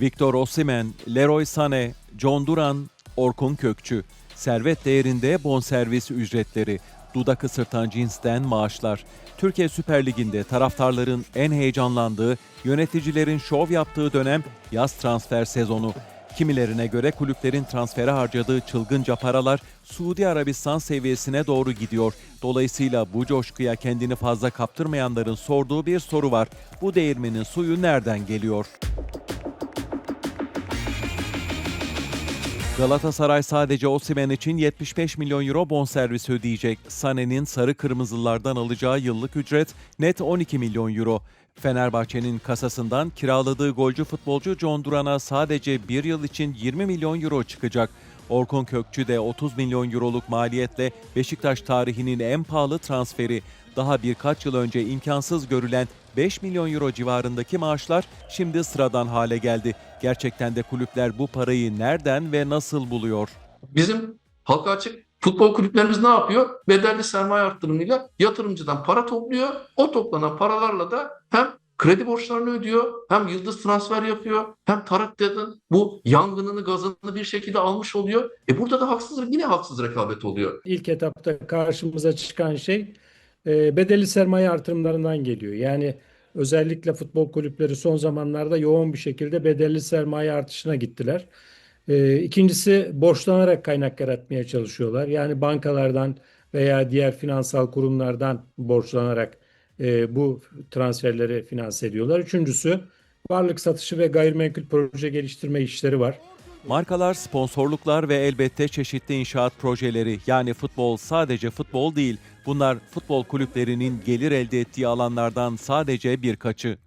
Victor Osimhen, Leroy Sané, John Duran, Orkun Kökçü. Servet değerinde bonservis ücretleri, dudak ısırtan cinsten maaşlar. Türkiye Süper Ligi'nde taraftarların en heyecanlandığı, yöneticilerin şov yaptığı dönem yaz transfer sezonu. Kimilerine göre kulüplerin transfere harcadığı çılgınca paralar Suudi Arabistan seviyesine doğru gidiyor. Dolayısıyla bu coşkuya kendini fazla kaptırmayanların sorduğu bir soru var. Bu değirmenin suyu nereden geliyor? Galatasaray sadece Osimhen için 75 milyon euro bonservis ödeyecek. Sané'nin sarı kırmızılardan alacağı yıllık ücret net 12 milyon euro. Fenerbahçe'nin kasasından kiraladığı golcü futbolcu John Duran'a sadece bir yıl için 20 milyon euro çıkacak. Orkun Kökçü de 30 milyon euroluk maliyetle Beşiktaş tarihinin en pahalı transferi. Daha birkaç yıl önce imkansız görülen 5 milyon euro civarındaki maaşlar şimdi sıradan hale geldi. Gerçekten de kulüpler bu parayı nereden ve nasıl buluyor? Bizim halka açık futbol kulüplerimiz ne yapıyor? Bedelli sermaye arttırımıyla yatırımcıdan para topluyor. O toplanan paralarla da hem kredi borçlarını ödüyor, hem yıldız transfer yapıyor, hem Tarakya'nın bu yangınını, gazını bir şekilde almış oluyor. E burada da haksız, yine haksız rekabet oluyor. İlk etapta karşımıza çıkan şey e, bedelli sermaye artırımlarından geliyor. Yani özellikle futbol kulüpleri son zamanlarda yoğun bir şekilde bedelli sermaye artışına gittiler. E, İkincisi borçlanarak kaynak yaratmaya çalışıyorlar. Yani bankalardan veya diğer finansal kurumlardan borçlanarak e, bu transferleri finanse ediyorlar. Üçüncüsü varlık satışı ve gayrimenkul proje geliştirme işleri var. Markalar, sponsorluklar ve elbette çeşitli inşaat projeleri yani futbol sadece futbol değil. Bunlar futbol kulüplerinin gelir elde ettiği alanlardan sadece birkaçı.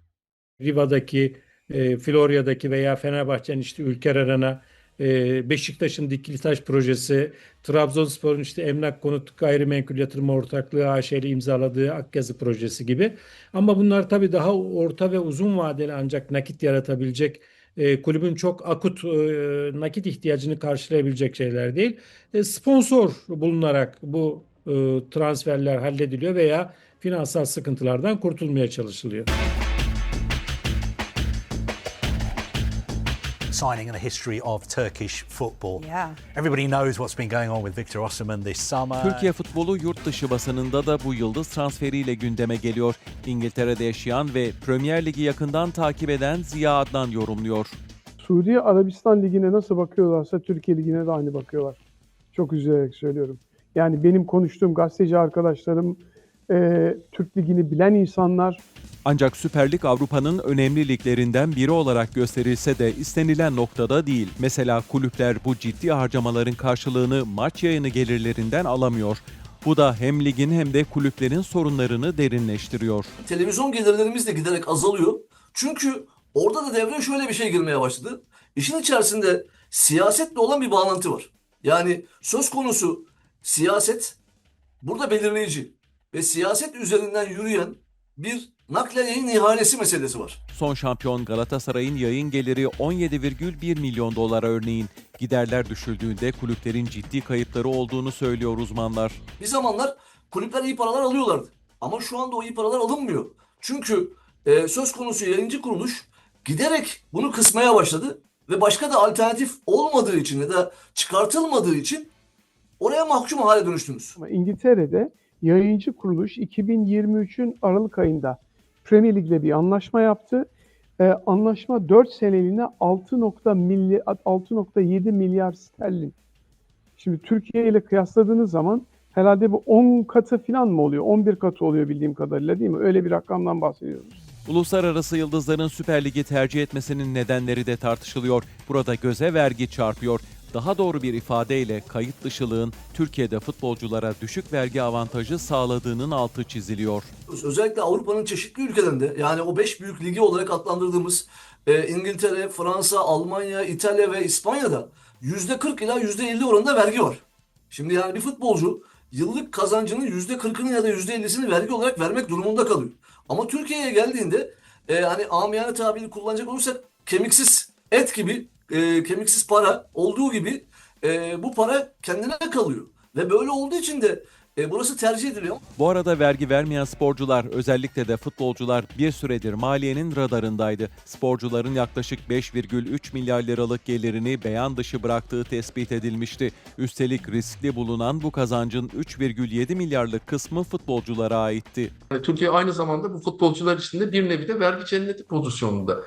Riva'daki, e, Florya'daki veya Fenerbahçe'nin işte Ülker Arena, e, Beşiktaş'ın Dikili Taş projesi, Trabzonspor'un işte Emlak Konut Gayrimenkul Yatırım Ortaklığı AŞ ile imzaladığı Akyazı projesi gibi. Ama bunlar tabii daha orta ve uzun vadeli ancak nakit yaratabilecek e, kulübün çok akut e, nakit ihtiyacını karşılayabilecek şeyler değil. E, sponsor bulunarak bu transferler hallediliyor veya finansal sıkıntılardan kurtulmaya çalışılıyor. signing in the history of Turkish football. Yeah. Everybody knows what's been going on with Victor Osimhen this summer. Türkiye futbolu yurt dışı basınında da bu yıldız transferiyle gündeme geliyor. İngiltere'de yaşayan ve Premier Ligi yakından takip eden Ziya Adnan yorumluyor. Suudi Arabistan Ligi'ne nasıl bakıyorlarsa Türkiye Ligi'ne de aynı bakıyorlar. Çok üzülerek söylüyorum. Yani benim konuştuğum gazeteci arkadaşlarım, e, Türk Ligi'ni bilen insanlar Ancak Süper Lig Avrupa'nın önemli liglerinden biri olarak gösterilse de istenilen noktada değil. Mesela kulüpler bu ciddi harcamaların karşılığını maç yayını gelirlerinden alamıyor. Bu da hem ligin hem de kulüplerin sorunlarını derinleştiriyor. televizyon gelirlerimiz de giderek azalıyor. Çünkü orada da devreye şöyle bir şey girmeye başladı. İşin içerisinde siyasetle olan bir bağlantı var. Yani söz konusu siyaset burada belirleyici ve siyaset üzerinden yürüyen bir naklen yayın ihalesi meselesi var. Son şampiyon Galatasaray'ın yayın geliri 17,1 milyon dolara örneğin. Giderler düşüldüğünde kulüplerin ciddi kayıpları olduğunu söylüyor uzmanlar. Bir zamanlar kulüpler iyi paralar alıyorlardı. Ama şu anda o iyi paralar alınmıyor. Çünkü e, söz konusu yayıncı kuruluş giderek bunu kısmaya başladı ve başka da alternatif olmadığı için ya da çıkartılmadığı için oraya mahkum hale dönüştünüz. ama İngiltere'de yayıncı kuruluş 2023'ün Aralık ayında Premier Lig'le bir anlaşma yaptı. E, anlaşma 4 seneliğine 6.7 milli- 6.7 milyar sterlin. Şimdi Türkiye ile kıyasladığınız zaman herhalde bu 10 katı falan mı oluyor? 11 katı oluyor bildiğim kadarıyla değil mi? Öyle bir rakamdan bahsediyoruz. Uluslararası yıldızların Süper Lig'i tercih etmesinin nedenleri de tartışılıyor. Burada göze vergi çarpıyor. Daha doğru bir ifadeyle kayıt dışılığın Türkiye'de futbolculara düşük vergi avantajı sağladığının altı çiziliyor. Özellikle Avrupa'nın çeşitli ülkelerinde yani o 5 büyük ligi olarak adlandırdığımız e, İngiltere, Fransa, Almanya, İtalya ve İspanya'da %40 ila %50 oranında vergi var. Şimdi yani bir futbolcu yıllık kazancının %40'ını ya da %50'sini vergi olarak vermek durumunda kalıyor. Ama Türkiye'ye geldiğinde e, hani amiyane tabiri kullanacak olursak kemiksiz et gibi e, kemiksiz para olduğu gibi e, bu para kendine kalıyor. Ve böyle olduğu için de E, burası tercih ediliyor. Bu arada vergi vermeyen sporcular özellikle de futbolcular bir süredir maliyenin radarındaydı. Sporcuların yaklaşık 5,3 milyar liralık gelirini beyan dışı bıraktığı tespit edilmişti. Üstelik riskli bulunan bu kazancın 3,7 milyarlık kısmı futbolculara aitti. Türkiye aynı zamanda bu futbolcular için de bir nevi de vergi cenneti pozisyonunda.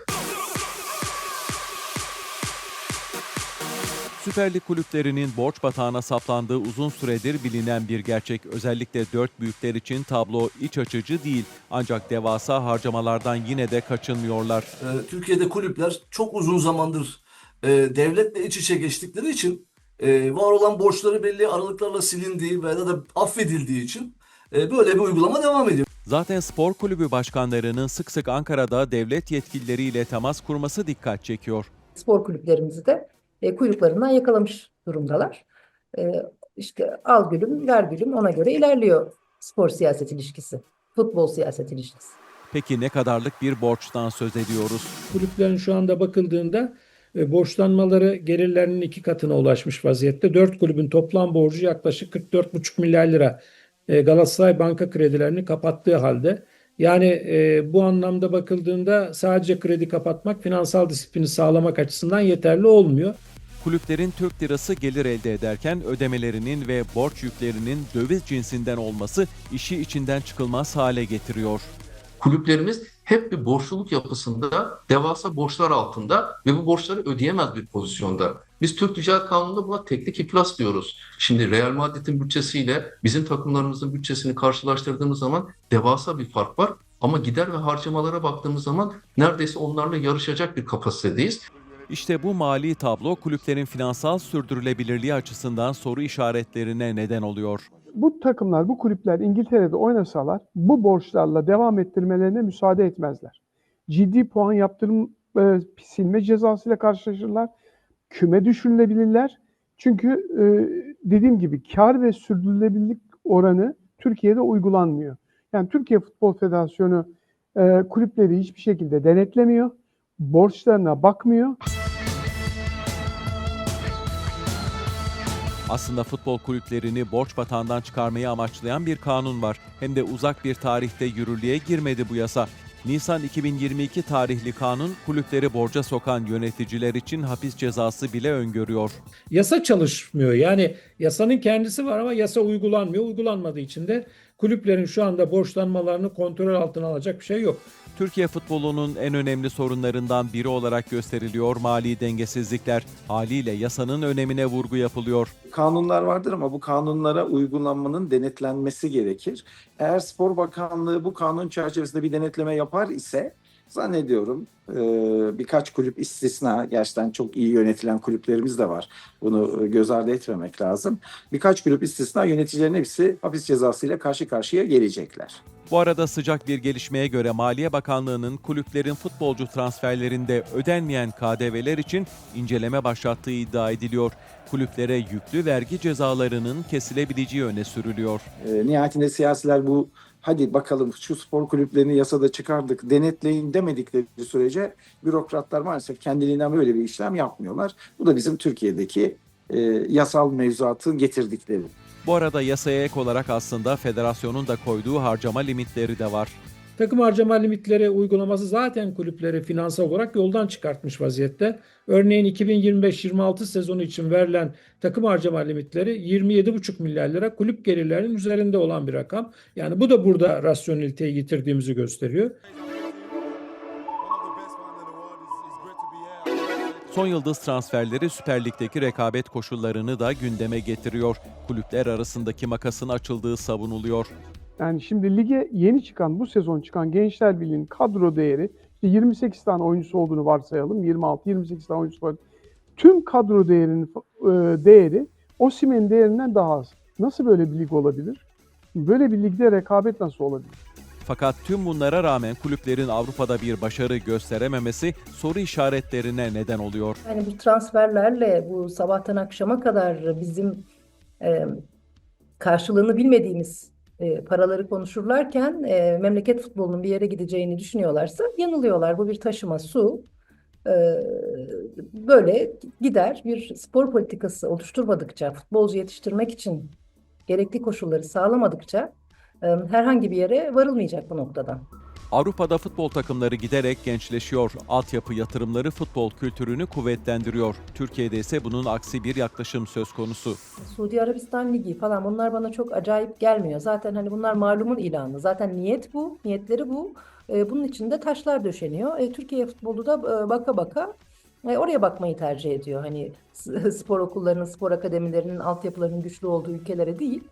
Süper Lig kulüplerinin borç batağına saplandığı uzun süredir bilinen bir gerçek. Özellikle dört büyükler için tablo iç açıcı değil. Ancak devasa harcamalardan yine de kaçınmıyorlar. E, Türkiye'de kulüpler çok uzun zamandır e, devletle iç içe geçtikleri için e, var olan borçları belli aralıklarla silindiği veya da affedildiği için e, böyle bir uygulama devam ediyor. Zaten spor kulübü başkanlarının sık sık Ankara'da devlet yetkilileriyle temas kurması dikkat çekiyor. spor kulüplerimizi de e, kuyruklarından yakalamış durumdalar. E, işte al gülüm, ver gülüm ona göre ilerliyor spor siyaset ilişkisi, futbol siyaset ilişkisi. Peki ne kadarlık bir borçtan söz ediyoruz? Kulüplerin şu anda bakıldığında e, borçlanmaları gelirlerinin iki katına ulaşmış vaziyette. Dört kulübün toplam borcu yaklaşık 44,5 milyar lira. E, Galatasaray banka kredilerini kapattığı halde. Yani e, bu anlamda bakıldığında sadece kredi kapatmak finansal disiplini sağlamak açısından yeterli olmuyor. Kulüplerin Türk lirası gelir elde ederken ödemelerinin ve borç yüklerinin döviz cinsinden olması işi içinden çıkılmaz hale getiriyor. Kulüplerimiz hep bir borçluluk yapısında, devasa borçlar altında ve bu borçları ödeyemez bir pozisyonda. Biz Türk Ticaret Kanunu'nda buna teknik iflas diyoruz. Şimdi Real Madrid'in bütçesiyle bizim takımlarımızın bütçesini karşılaştırdığımız zaman devasa bir fark var. Ama gider ve harcamalara baktığımız zaman neredeyse onlarla yarışacak bir kapasitedeyiz. İşte bu mali tablo kulüplerin finansal sürdürülebilirliği açısından soru işaretlerine neden oluyor. Bu takımlar, bu kulüpler İngiltere'de oynasalar bu borçlarla devam ettirmelerine müsaade etmezler. Ciddi puan yaptırım e, silme cezasıyla karşılaşırlar. Küme düşürülebilirler. Çünkü e, dediğim gibi kar ve sürdürülebilirlik oranı Türkiye'de uygulanmıyor. Yani Türkiye Futbol Federasyonu e, kulüpleri hiçbir şekilde denetlemiyor. Borçlarına bakmıyor. Aslında futbol kulüplerini borç batağından çıkarmayı amaçlayan bir kanun var. Hem de uzak bir tarihte yürürlüğe girmedi bu yasa. Nisan 2022 tarihli kanun kulüpleri borca sokan yöneticiler için hapis cezası bile öngörüyor. Yasa çalışmıyor. Yani yasanın kendisi var ama yasa uygulanmıyor. Uygulanmadığı için de kulüplerin şu anda borçlanmalarını kontrol altına alacak bir şey yok. Türkiye futbolunun en önemli sorunlarından biri olarak gösteriliyor mali dengesizlikler. Haliyle yasanın önemine vurgu yapılıyor. kanunlar vardır ama bu kanunlara uygulanmanın denetlenmesi gerekir. Eğer Spor Bakanlığı bu kanun çerçevesinde bir denetleme yapar ise zannediyorum e, birkaç kulüp istisna gerçekten çok iyi yönetilen kulüplerimiz de var. Bunu e, göz ardı etmemek lazım. Birkaç kulüp istisna yöneticilerin hepsi hapis cezasıyla karşı karşıya gelecekler. Bu arada sıcak bir gelişmeye göre Maliye Bakanlığı'nın kulüplerin futbolcu transferlerinde ödenmeyen KDV'ler için inceleme başlattığı iddia ediliyor. Kulüplere yüklü vergi cezalarının kesilebileceği öne sürülüyor. E, nihayetinde siyasiler bu hadi bakalım şu spor kulüplerini yasada çıkardık denetleyin demedikleri sürece bürokratlar maalesef kendiliğinden böyle bir işlem yapmıyorlar. Bu da bizim Türkiye'deki e, yasal mevzuatın getirdikleri. Bu arada yasaya ek olarak aslında federasyonun da koyduğu harcama limitleri de var. Takım harcama limitleri uygulaması zaten kulüpleri finansal olarak yoldan çıkartmış vaziyette. Örneğin 2025-26 sezonu için verilen takım harcama limitleri 27,5 milyar lira kulüp gelirlerinin üzerinde olan bir rakam. Yani bu da burada rasyoneliteyi yitirdiğimizi gösteriyor. Son yıldız transferleri Süper Lig'deki rekabet koşullarını da gündeme getiriyor. Kulüpler arasındaki makasın açıldığı savunuluyor. Yani şimdi lige yeni çıkan, bu sezon çıkan Gençler Birliği'nin kadro değeri işte 28 tane oyuncusu olduğunu varsayalım. 26-28 tane oyuncusu var. Tüm kadro değerinin e, değeri Osimhen'in değerinden daha az. Nasıl böyle bir lig olabilir? Böyle bir ligde rekabet nasıl olabilir? Fakat tüm bunlara rağmen kulüplerin Avrupa'da bir başarı gösterememesi soru işaretlerine neden oluyor. Yani bu transferlerle bu sabahtan akşama kadar bizim e, karşılığını bilmediğimiz e, paraları konuşurlarken e, memleket futbolunun bir yere gideceğini düşünüyorlarsa yanılıyorlar. Bu bir taşıma su. E, böyle gider bir spor politikası oluşturmadıkça futbolcu yetiştirmek için gerekli koşulları sağlamadıkça e, herhangi bir yere varılmayacak bu noktadan. Avrupa'da futbol takımları giderek gençleşiyor. Altyapı yatırımları futbol kültürünü kuvvetlendiriyor. Türkiye'de ise bunun aksi bir yaklaşım söz konusu. Suudi Arabistan Ligi falan bunlar bana çok acayip gelmiyor. Zaten hani bunlar malumun ilanı. Zaten niyet bu, niyetleri bu. E, bunun için de taşlar döşeniyor. E, Türkiye futbolu da e, baka baka e, oraya bakmayı tercih ediyor. Hani spor okullarının, spor akademilerinin, altyapılarının güçlü olduğu ülkelere değil.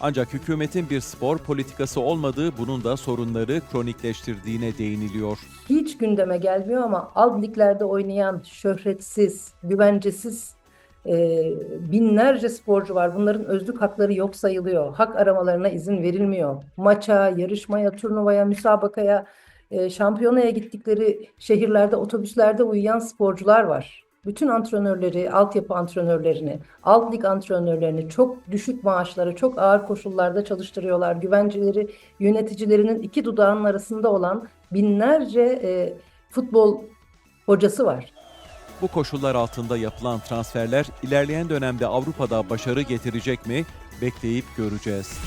Ancak hükümetin bir spor politikası olmadığı bunun da sorunları kronikleştirdiğine değiniliyor. Hiç gündeme gelmiyor ama alt liglerde oynayan şöhretsiz, güvencesiz e, binlerce sporcu var. Bunların özlük hakları yok sayılıyor. Hak aramalarına izin verilmiyor. Maça, yarışmaya, turnuvaya, müsabakaya, e, şampiyonaya gittikleri şehirlerde, otobüslerde uyuyan sporcular var. Bütün antrenörleri, altyapı antrenörlerini, alt lig antrenörlerini çok düşük maaşlara, çok ağır koşullarda çalıştırıyorlar. Güvencileri, yöneticilerinin iki dudağının arasında olan binlerce e, futbol hocası var. Bu koşullar altında yapılan transferler ilerleyen dönemde Avrupa'da başarı getirecek mi? Bekleyip göreceğiz.